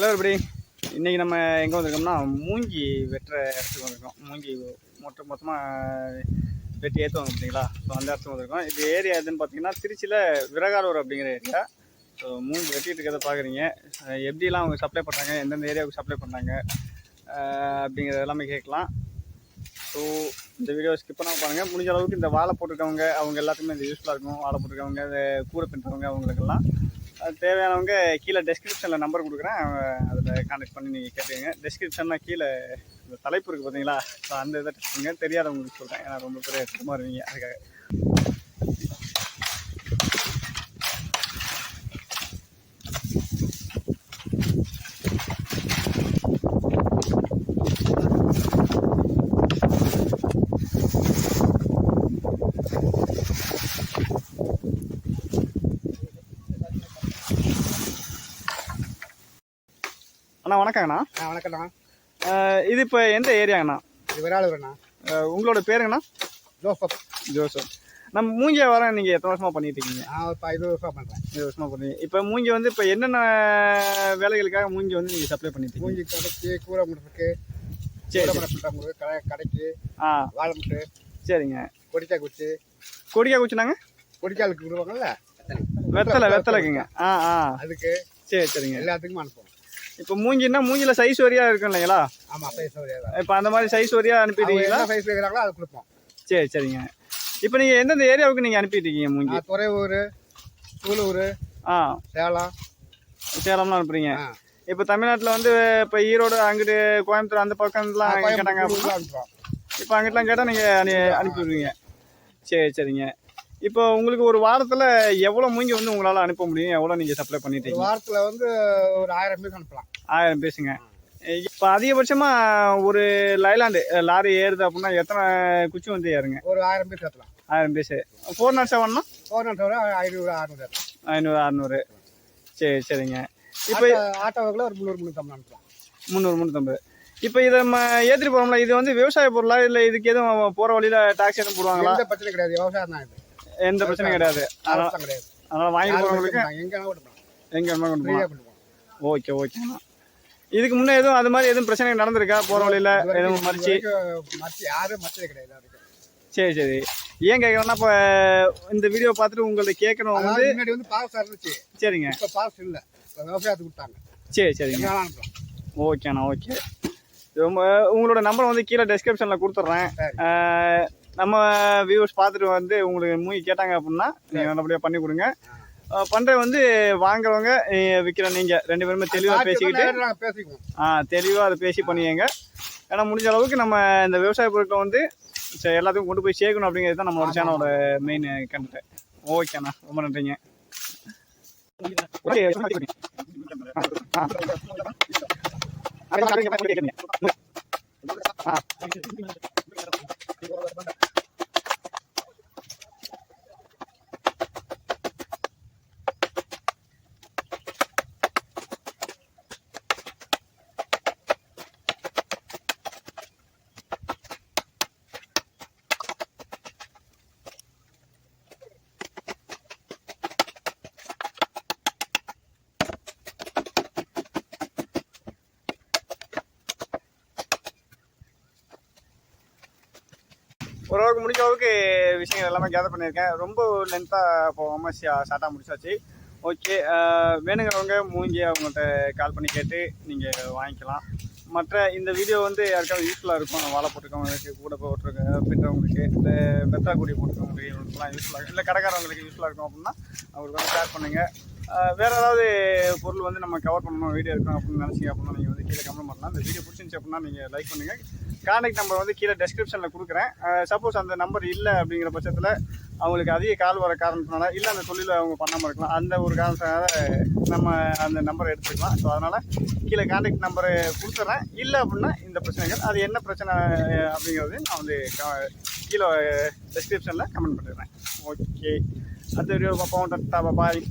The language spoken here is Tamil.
ஹலோ எப்படி இன்றைக்கி நம்ம எங்கே வந்திருக்கோம்னா மூங்கி வெட்டுற இடத்துக்கு வந்திருக்கோம். மூங்கி மொத்த மொத்தமாக வெட்டி ஏற்றுவாங்க அப்படிங்களா ஸோ அந்த இடத்துக்கு வந்திருக்கோம். இது ஏரியா எதுன்னு பார்த்தீங்கன்னா திருச்சியில் விரகாலூர் அப்படிங்கிற ஏரியா ஸோ மூங்கி வெட்டிட்டு இருக்கிறத பார்க்குறீங்க எப்படிலாம் அவங்க சப்ளை பண்ணுறாங்க எந்தெந்த ஏரியாவுக்கு சப்ளை பண்ணுறாங்க அப்படிங்கிறது எல்லாமே கேட்கலாம். ஸோ இந்த வீடியோ ஸ்கிப் பண்ணாம பாருங்கள் முடிஞ்ச அளவுக்கு இந்த வாழை போட்டிருக்கவங்க அவங்க எல்லாத்துக்குமே இந்த யூஸ்ஃபுல்லாக இருக்கும். வாழை போட்டிருக்கவங்க இந்த கூரை பின்னுறவங்க அவங்களுக்கெல்லாம் தேவையானவங்க கீழே டெஸ்கிரிப்ஷனில் நம்பர் கொடுக்குறேன். அதில் கான்டாக்ட் பண்ணி நீங்கள் கேட்டுக்கங்க. டெஸ்கிரிப்ஷனில் கீழே இந்த தலைப்பு இருக்குது பார்த்தீங்களா ஸோ அந்த இதை டெஸ்ட் பண்ணுங்க தெரியாதவங்களுக்கு சொல்கிறேன் ஏன்னா ரொம்ப பேர் சும்மா இருவீங்க. அதுக்காக. அண்ணா வணக்கங்கண்ணா. ஆ வணக்கம்ண்ணா. இது இப்போ எந்த ஏரியாங்கண்ணா? இது விராலுவரண்ணா அஹ் உங்களோட பேருங்கண்ணா ஜோசப். ஜோசப். நம்ம மூங்கிய வர நீங்கள் எத்தனை வருஷமாக பண்ணிட்டு இருக்கீங்க? நான் ஒரு ப- இருபது வருஷம் பண்ணுறேன் இருபது வருஷமாக பண்ணி இப்போ மூங்கி வந்து இப்போ என்னென்ன வேலைகளுக்காக மூங்கி வந்து நீங்கள் சப்ளை பண்ணிட்டு மூஞ்சி கடைக்கு கூரை முட்டுறதுக்கு சரி பிள்ளைங்க கடை கடைக்கு ஆ. வாழை முட்டு சரிங்க. கொடிக்காய் குச்சி. கொடிக்கா குச்சினாங்க? கொடிக்காலுக்கு விடுவாங்கல்ல? வெத்தலை. வெத்தலைக்குங்க. ஆ ஆ. அதுக்கு சரி சரிங்க. எல்லாத்துக்கும் அனுப்புவோம். இப்போ மூங்கின்னா மூங்கில சைஸ் வரியா இருக்கும் இல்லைங்களா? ஆமாம் சைஸ் வரையா இப்போ அந்த மாதிரி சைஸ் வரியா அனுப்பிட்டீங்களா? என்ன சைஸ் வைக்கிறாங்களோ அதை கொடுப்போம். சரி சரிங்க. இப்போ நீங்கள் எந்தெந்த ஏரியாவுக்கு நீங்கள் அனுப்பிட்டு இருக்கீங்க மூங்கி துறையூர் சூலூர் ஆ. சேலம். சேலம்லாம் அனுப்புறீங்க. இப்போ தமிழ்நாட்டில் வந்து இப்போ ஈரோடு அங்கிட்டு கோயம்புத்தூர் அந்த பக்கம்லாம் கேட்டாங்க அப்படின்னா இப்போ அங்கிட்டலாம் கேட்டால் நீங்கள் அனு அனுப்பி விடுவீங்க சரி சரிங்க. இப்போ உங்களுக்கு ஒரு வாரத்தில் எவ்வளோ மூங்கி வந்து உங்களால் அனுப்ப முடியும்? எவ்வளோ நீங்கள் சப்ளை பண்ணிட்டீங்க? வாரத்தில் வந்து ஒரு ஆயிரம் பேருக்கு அனுப்பலாம். ஆயிரம் பேசுங்க இப்போ அதிகபட்சமாக ஒரு லைலாண்டு லாரி ஏறுது அப்படின்னா எத்தனை குச்சி வந்து ஏறுங்க? ஒரு ஆயிரம் பேர் சேர்த்தலாம் ஆயிரம் பேஸு ஃபோர் நாட் செவன்னா ஃபோர் தவிர ஐநூறு அறுநூறு ஐநூறு அறநூறு. சரி சரிங்க. இப்போ ஆட்டோ ஆட்டோவுக்குள்ள ஒரு முந்நூறு முந்நூற்றம்பது அனுப்பலாம். முந்நூறு முந்நூற்றம்பது இப்போ இதை நம்ம ஏற்றிட்டு போகிறோம்ல இது வந்து விவசாய பொருளா இல்லை இதுக்கு எதுவும் போகிற வழியில் டாக்ஸ் எதுவும் போடுவாங்களா? எந்த பிரச்சனையும் கிடையாது. விவசாயம் தான் இது. எந்த பிரச்சனையும் கிடையாது. கிடையாது. அதனால் வாங்கி போகிறவங்களுக்கு. எங்க எங்கே கொண்டு ஓகே ஓகேண்ணா இதுக்கு முன்னே எதுவும் அது மாதிரி எதுவும் பிரச்சனை நடந்திருக்கா? போகிற வழியில் எதுவும் மறிச்சு? மறிச்சு யாரும் மறிச்சது கிடையாது சரி சரி. ஏன் கேட்குறேன்னா இப்போ இந்த வீடியோ பார்த்துட்டு உங்கள்ட்ட கேட்கணும் வந்து முன்னாடி வந்து பாஸ் இருந்துச்சு. சரிங்க. இப்போ பாஸ் இல்லை. விவசாயத்துக்கு விட்டாங்க. சரி சரிங்க. ஓகேண்ணா ஓகே ரொம்ப உங்களோட நம்பர் வந்து கீழே டெஸ்கிரிப்ஷனில் கொடுத்துட்றேன். நம்ம வியூவர்ஸ் பார்த்துட்டு வந்து உங்களுக்கு மூவி கேட்டாங்க அப்படின்னா நீங்கள் நல்லபடியாக பண்ணி கொடுங்க. பண்ணுற வந்து வாங்குறவங்க விற்கிற நீங்கள் ரெண்டு பேருமே தெளிவாக பேசிக்கிட்டு ஆ தெளிவாக அதை பேசி பண்ணியங்க ஏன்னா முடிஞ்ச அளவுக்கு நம்ம இந்த விவசாய பொருட்களை வந்து எல்லாத்துக்கும் கொண்டு போய் சேர்க்கணும் அப்படிங்கிறது தான் நம்மளோட சேனலோட மெயின் கண்டென்ட் ஓகேண்ணா ரொம்ப நன்றிங்க. ஓகே ஆ. ஓரளவுக்கு முடிஞ்ச அளவுக்கு விஷயங்கள் எல்லாமே கேதர் பண்ணியிருக்கேன். ரொம்ப லென்த்தாக போகாமல் ஷார்ட்டாக முடிச்சாச்சு. ஓகே வேணுங்கிறவங்க மூஞ்சி அவங்கள்ட்ட கால் பண்ணி கேட்டு நீங்கள் வாங்கிக்கலாம். மற்ற இந்த வீடியோ வந்து யாருக்காவது யூஸ்ஃபுல்லாக இருக்கும். வாழை போட்டுருக்கவங்களுக்கு கூட போட்டுருக்க பின்றவங்களுக்கு இந்த மெத்தா கூடி போட்டுருக்கவங்களுக்கு இவங்களுக்குலாம் யூஸ்ஃபுல்லாக இருக்கும். இல்லை கடைக்காரவங்களுக்கு யூஸ்ஃபுல்லாக இருக்கும் அப்படின்னா அவங்களுக்கு வந்து ஷேர் பண்ணுங்கள் வேறு ஏதாவது பொருள் வந்து நம்ம கவர் பண்ணணும் வீடியோ இருக்கணும் அப்படின்னு நினச்சிங்க அப்படின்னா நீங்கள் வந்து கீழே கமெண்ட் பண்ணலாம். இந்த வீடியோ பிடிச்சிருந்துச்சி அப்படின்னா நீங்கள் லைக் பண்ணுங்கள் கான்டாக்ட் நம்பர் வந்து கீழே டெஸ்கிரிப்ஷனில் கொடுக்குறேன். சப்போஸ் அந்த நம்பர் இல்லை அப்படிங்கிற பட்சத்தில் அவங்களுக்கு அதிக கால் வர காரணத்தினால இல்லை அந்த தொழிலை அவங்க பண்ணாமல் இருக்கலாம். அந்த ஒரு காரணத்தினால நம்ம அந்த நம்பரை எடுத்துக்கலாம். ஸோ அதனால் கீழே கான்டாக்ட் நம்பரை கொடுத்துட்றேன் இல்லை அப்படின்னா இந்த பிரச்சனைகள் அது என்ன பிரச்சனை அப்படிங்கிறது நான் வந்து கீழே டெஸ்கிரிப்ஷனில் கமெண்ட் பண்ணிடுறேன். ஓகே அடுத்த வீடியோ பார்ப்போம். Tata bye